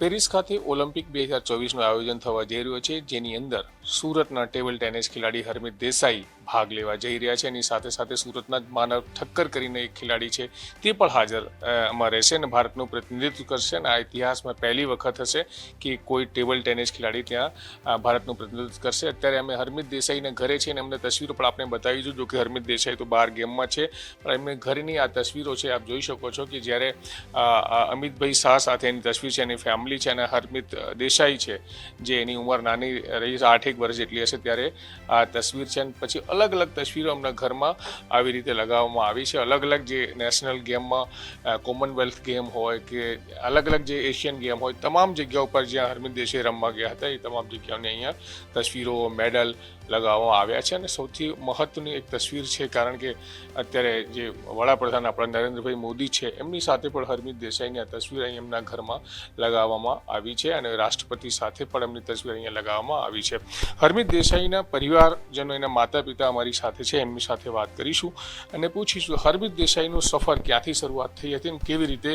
Paris ખાતે Olympic બે હજાર ચોવીસનું આયોજન થવા જઈ રહ્યું છે, જેની અંદર સુરતના ટેબલ ટેનિસ ખેલાડી હરમિત દેસાઈ ભાગ લેવા જઈ રહ્યા છે. એની સાથે સાથે સુરતના જ માનવ ઠક્કર કરીને એક ખેલાડી છે, તે પણ હાજરમાં રહેશે અને ભારતનું પ્રતિનિધિત્વ કરશે. અને આ ઇતિહાસમાં પહેલી વખત હશે કે કોઈ ટેબલ ટેનિસ ખેલાડી ત્યાં ભારતનું પ્રતિનિધિત્વ કરશે. અત્યારે અમે હરમિત દેસાઈને ઘરે છે અને અમને તસવીરો પણ આપણે બતાવીશું જો કે હરમિત દેસાઈ તો બહાર ગેમમાં છે. પણ એમને ઘરની આ તસવીરો છે, આપ જોઈ શકો છો કે જ્યારે અમિતભાઈ શાહ સાથે એની તસવીર છે, એની ફેમિલી છે અને હરમિત દેસાઈ છે, જે એની ઉંમર નાની રહી છે આઠેક વર્ષ જેટલી હશે ત્યારે આ તસવીર છે. અને પછી અલગ અલગ તસવીરો અમના ઘરમાં આવી રીતે લગાવવામાં આવી છે. અલગ અલગ જે નેશનલ ગેમમાં કોમનવેલ્થ ગેમ હોય કે અલગ અલગ જે એશિયન ગેમ હોય, તમામ જગ્યાઓ ઉપર જ્યાં હરમિત દેસાઈ રમવા ગયા હતા, એ તમામ જગ્યાઓની અહીંયા તસવીરો મેડલ લગાવવામાં આવ્યા છે. અને સૌથી મહત્વની એક તસવીર છે, કારણ કે અત્યારે જે વડાપ્રધાન આપણા નરેન્દ્રભાઈ મોદી છે, એમની સાથે પણ હરમિત દેસાઈની આ તસવીર અહીં એમના ઘરમાં લગાવવામાં આવી છે અને રાષ્ટ્રપતિ સાથે પણ એમની તસવીર અહીંયા લગાવવામાં આવી છે. હરમિત દેસાઈના પરિવારજનો, એના માતા પિતા અમારી સાથે છે, એમની સાથે વાત કરીશું અને પૂછીશું, હરમિત દેસાઈનું સફર ક્યાંથી શરૂઆત થઈ હતી અને કેવી રીતે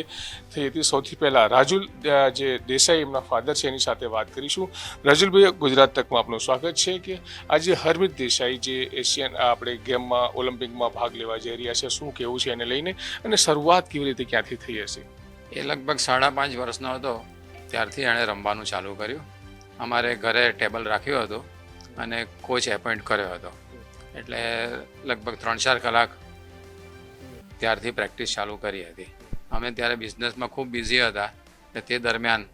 થઈ હતી? સૌથી પહેલાં રાજુલ જે દેસાઈ એમના ફાધર છે, એની સાથે વાત કરીશું. રાજુલભાઈ, ગુજરાત તકમાં આપનું સ્વાગત છે કે આજે હરમિત દેસાઈ જે એશિયન આપણે ગેમમાં, ઓલિમ્પિકમાં ભાગ લેવા જઈ રહ્યા છે, શું કેવું છે એને લઈને અને શરૂઆત કેવી રીતે ક્યાંથી થઈ હશે? એ લગભગ સાડા પાંચ વર્ષનો હતો. ત્યારથી એણે રમવાનું ચાલુ કર્યું. અમારે ઘરે ટેબલ રાખ્યો હતો અને કોચ એપોઇન્ટ કર્યો હતો. એટલે લગભગ ત્રણ ચાર કલાક ત્યારથી પ્રેક્ટિસ ચાલુ કરી હતી. અમે ત્યારે બિઝનેસમાં ખૂબ બિઝી હતા ને તે દરમિયાન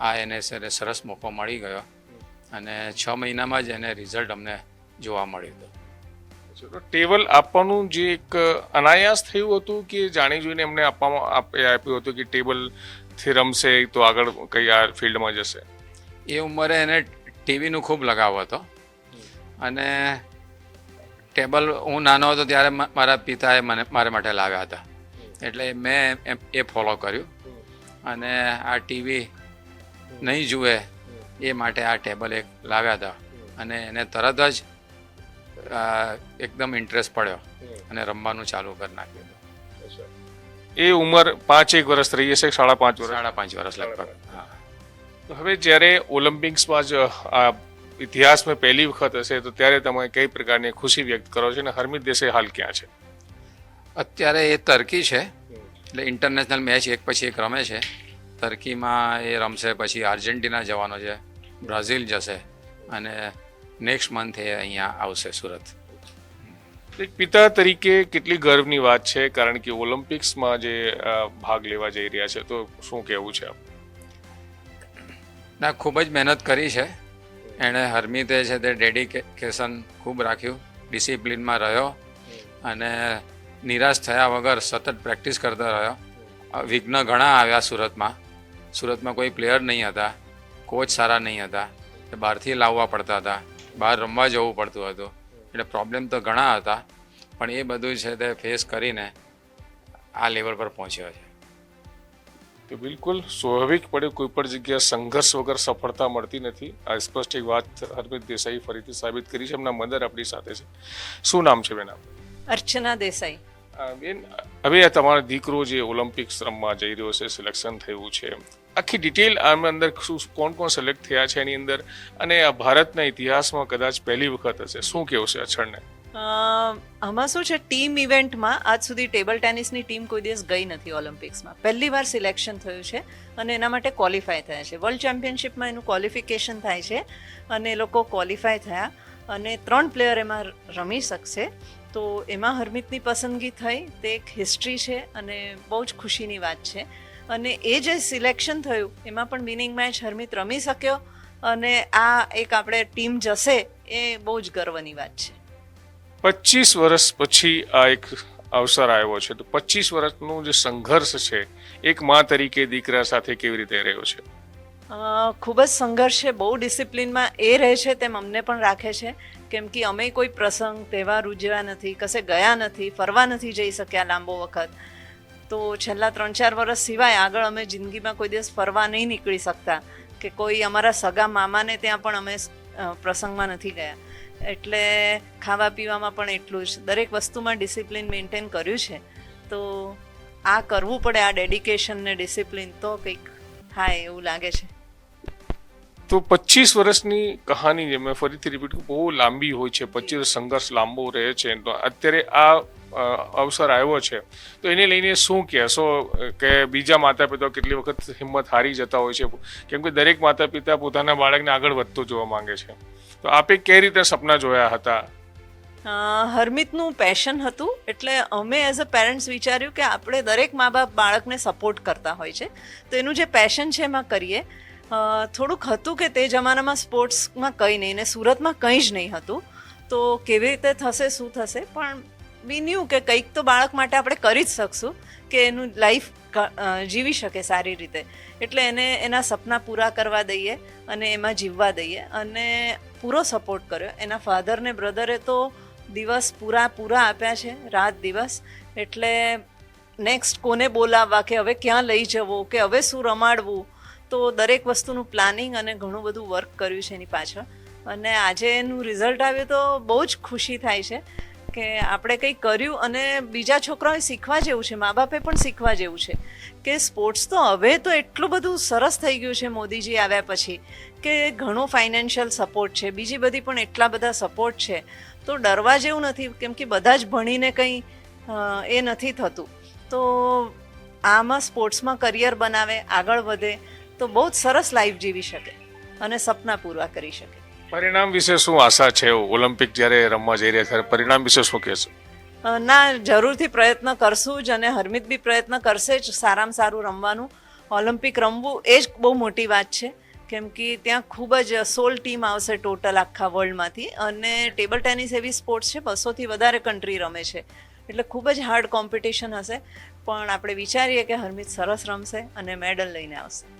આ એને સર- સરસ મોકો મળી ગયો અને છ મહિનામાં જ એને રિઝલ્ટ અમને જોવા મળ્યું હતું. તો ટેબલ આપવાનું જે એક અનાયાસ થયું હતું કે જાણી જોઈને એમને આપવામાં આપ- આપ્યું હતું કે ટેબલથી રમશે તો આગળ કઈ આ ફિલ્ડમાં જશે? એ ઉંમરે એને ટીવીનું ખૂબ લગાવ હતો. અને ટેબલ હું નાનો હતો ત્યારે મારા પિતાએ મને મારા માટે લાવ્યા હતા. એટલે મેં એ ફોલો કર્યું. અને આ ટીવી નહીં જુએ એ માટે આ ટેબલ એક લાવ્યા હતા. અને એને તરત જ એકદમ ઇન્ટરેસ્ટ પડ્યો અને રમવાનું ચાલુ કરી નાખ્યું એ ઉંમર પાંચેક વર્ષ રહી હશે સાડા પાંચ વર્ષ? સાડા પાંચ વર્ષ લગભગ હવે જ્યારે ઓલિમ્પિક્સમાં જ આ ઇતિહાસમાં પહેલી વખત હશે તો ત્યારે તમે કઈ પ્રકારની ખુશી વ્યક્ત કરો છો અને હરમિત દેસાઈ હાલ ક્યાં છે? અત્યારે એ તર્કી છે. એટલે ઇન્ટરનેશનલ મેચ એક પછી એક રમે છે. તર્કીમાં એ રમશે પછી આર્જેન્ટિના જવાનો છે બ્રાઝિલ જશે અને નેક્સ્ટ મંથ એ અહીંયા આવશે સુરત. એક પિતા તરીકે કેટલી ગર્વની વાત છે કારણ કે ઓલિમ્પિક્સમાં જે ભાગ લેવા જઈ રહ્યા છે તો શું કહેવું છે આપ? ના ખૂબ જ મહેનત કરી છે. એણે હરમિતે છે તે ડેડિકેશન ખૂબ રાખ્યું, ડિસિપ્લિનમાં રહ્યો અને નિરાશ થયા વગર સતત પ્રેક્ટિસ કરતો રહ્યો. વિઘ્ન ઘણા આવ્યા સુરતમાં. સુરતમાં કોઈ પ્લેયર નહીં હતા, કોચ સારા નહીં હતા. બહારથી લાવવા પડતા હતા, બહાર રમવા જવું પડતું હતું. એટલે પ્રોબ્લેમ તો ઘણા હતા, પણ એ બધું છે તે ફેસ કરીને આ લેવલ પર પહોંચ્યો છે. તો બિલકુલ સ્વાભાવિકપણે કોઈ પણ જગ્યાએ સંઘર્ષ વગર સફળતા મળતી નથી. આ સ્પષ્ટ એક વાત હરમિત દેસાઈ ફરીથી સાબિત કરી છે. એમના મદર આપણી સાથે છે. શું નામ છે બેન અર્ચના દેસાઈ. બેન હવે આ તમારો દીકરો જે ઓલિમ્પિક્સ રમવા જઈ રહ્યો છે સિલેક્શન થયું છે. આખી ડિટેલ આમ અંદર શું કોણ કોણ સિલેક્ટ થયા છે એની અંદર? અને આ ભારતના ઇતિહાસમાં કદાચ પહેલી વખત હશે. શું કેવું છે અક્ષરને અ, આમાં શું છે? ટીમ ઇવેન્ટમાં આજ સુધી ટેબલ ટેનિસની ટીમ કોઈ દિવસ ગઈ નથી ઓલિમ્પિક્સમાં. પહેલી વાર સિલેક્શન થયું છે અને એના માટે ક્વોલિફાય થયા છે. વર્લ્ડ ચેમ્પિયનશિપમાં એનું ક્વોલિફિકેશન થાય છે અને એ લોકો ક્વોલિફાય થયા અને ત્રણ પ્લેયર એમાં રમી શકશે. તો એમાં હરમિતની પસંદગી થઈ, તે એક હિસ્ટ્રી છે અને બહુ જ ખુશીની વાત છે. અને એ જે સિલેક્શન થયું, એમાં પણ વિનિંગ મેચ હરમિત રમી શક્યો અને આ એક આપણે ટીમ જશે એ બહુ જ ગર્વની વાત છે. પચીસ વર્ષ પછી આ એક અવસર આવ્યો છે. તો પચીસ વર્ષનું જે સંઘર્ષ છે, એક મા તરીકે દીકરા સાથે કેવી રીતે રહ્યો છે? ખૂબ જ સંઘર્ષ છે. બહુ ડિસિપ્લિનમાં એ રહે છે તેમ અમને પણ રાખે છે. કેમ કે અમે કોઈ પ્રસંગ, તહેવાર ઉજવ્યા નથી, કશે ગયા નથી, ફરવા નથી જઈ શક્યા લાંબો વખત. તો છેલ્લા ત્રણ ચાર વર્ષ સિવાય આગળ અમે જિંદગીમાં કોઈ દિવસ ફરવા નહીં નીકળી શકતા કે કોઈ અમારા સગા મામાને ત્યાં પણ અમે પ્રસંગમાં નથી ગયા. એટલે ખાવા પીવામાં પણ એટલું જ. દરેક વસ્તુમાં ડિસિપ્લિન મેન્ટેન કર્યું છે. તો આ કરવું પડે, આ ડેડિકેશન ને ડિસિપ્લિન તો કંઈક થાય એવું લાગે છે. તો પચીસ વર્ષની કહાની જે મેં ફરીથી રિપીટ બહુ લાંબી હોય છે, પચીસ સંઘર્ષ લાંબો રહે છે. તો અત્યારે આ અવસર આવ્યો છે. તો એને લઈને શું કહેશો કે બીજા માતા પિતા કેટલી વખત હિંમત હારી જતા હોય છે. કેમ કે દરેક માતા પિતા પોતાના બાળકને આગળ વધતો જોવા માંગે છે. તો આપે કઈ રીતે સપના જોયા હતા? હરમિતનું પેશન હતું, એટલે અમે એઝ અ પેરેન્ટ્સ વિચાર્યું કે આપણે દરેક મા બાપ બાળકને સપોર્ટ કરતા હોય છે. તો એનું જે પેશન છે એમાં કરીએ. થોડુંક હતું કે તે જમાનામાં સ્પોર્ટ્સમાં કંઈ નહીં ને સુરતમાં કંઈ જ નહીં હતું. તો કેવી રીતે થશે, શું થશે? પણ વી કે કંઈક તો બાળક માટે આપણે કરી જ શકશું કે એનું લાઈફ જીવી શકે સારી રીતે. એટલે એને એના સપના પૂરા કરવા દઈએ અને એમાં જીવવા દઈએ અને પૂરો સપોર્ટ કર્યો. એના ફાધર ને બ્રધરે તો દિવસ પૂરા પૂરા આપ્યા છે, રાત દિવસ. એટલે નેક્સ્ટ કોને બોલાવવા કે હવે ક્યાં લઈ જવો, કે હવે શું રમાડવું? તો દરેક વસ્તુનું પ્લાનિંગ અને ઘણું બધું વર્ક કર્યું છે એની પાછળ. અને આજે એનું રિઝલ્ટ આવ્યું તો બહુ જ ખુશી થાય છે કે આપણે કંઈક કર્યું અને બીજા છોકરાઓએ શીખવા જેવું છે, મા બાપે પણ શીખવા જેવું છે. કે સ્પોર્ટ્સ તો હવે તો એટલું બધું સરસ થઈ ગયું છે મોદીજી આવ્યા પછી કે ઘણો ફાઇનાન્શિયલ સપોર્ટ છે, બીજી બધી પણ એટલા બધા સપોર્ટ છે. તો ડરવા જેવું નથી, કેમ કે બધા જ ભણીને કંઈ એ નથી થતું. તો આમાં સ્પોર્ટ્સમાં કરિયર બનાવે, આગળ વધે તો બહુ જ સરસ લાઈફ જીવી શકે અને સપના પૂરા કરી શકે. પરિણામ વિશે શું આશા છે? ઓલિમ્પિક જ્યારે રમવા જઈ રહ્યા ત્યારે પરિણામ વિશે શું કહેશો? ના જરૂરથી પ્રયત્ન કરશું જ અને હરમિત બી પ્રયત્ન કરશે જ સારામાં સારું રમવાનું. ઓલિમ્પિક રમવું એ જ બહુ મોટી વાત છે. કેમ કે ત્યાં ખૂબ જ સોલ ટીમ આવશે ટોટલ આખા વર્લ્ડમાંથી અને ટેબલ ટેનિસ એવી સ્પોર્ટ્સ છે બસોથી વધારે કન્ટ્રી રમે છે. એટલે ખૂબ જ હાર્ડ કોમ્પિટિશન હશે. પણ આપણે વિચારીએ કે હરમિત સરસ રમશે અને મેડલ લઈને આવશે.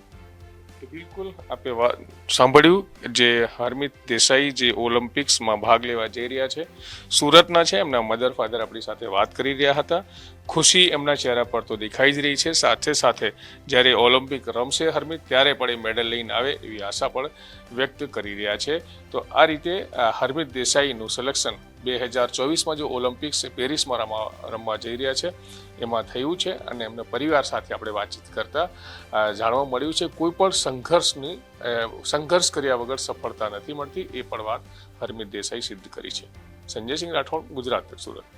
બિલકુલ આપે વાત સાંભળ્યું જે હરમિત દેસાઈ જે ઓલિમ્પિક્સમાં ભાગ લેવા જઈ રહ્યા છે, સુરતના છે, એમના મધર ફાધર આપણી સાથે વાત કરી રહ્યા હતા. ખુશી એમના ચહેરા પર તો દેખાઈ જ રહી છે. સાથે સાથે જ્યારે ઓલિમ્પિક રમશે હરમિત, ત્યારે પણ એ મેડલ લઈને આવે એવી આશા પણ વ્યક્ત કરી રહ્યા છે. તો આ રીતે હરમિત દેસાઈનું સિલેક્શન બે હજાર ચોવીસમાં જે ઓલિમ્પિક્સ પેરિસમાં રમવા રમવા જઈ રહ્યા છે, એમાં થયું છે અને એમના પરિવાર સાથે આપણે વાતચીત કરતા જાણવા મળ્યું છે કોઈ પણ સંઘર્ષની સંઘર્ષ કર્યા વગર સફળતા નથી મળતી, એ પણ વાત હરમિત દેસાઈ સિદ્ધ કરી છે. સંજયસિંહ રાઠોડ, ગુજરાત, સુરત.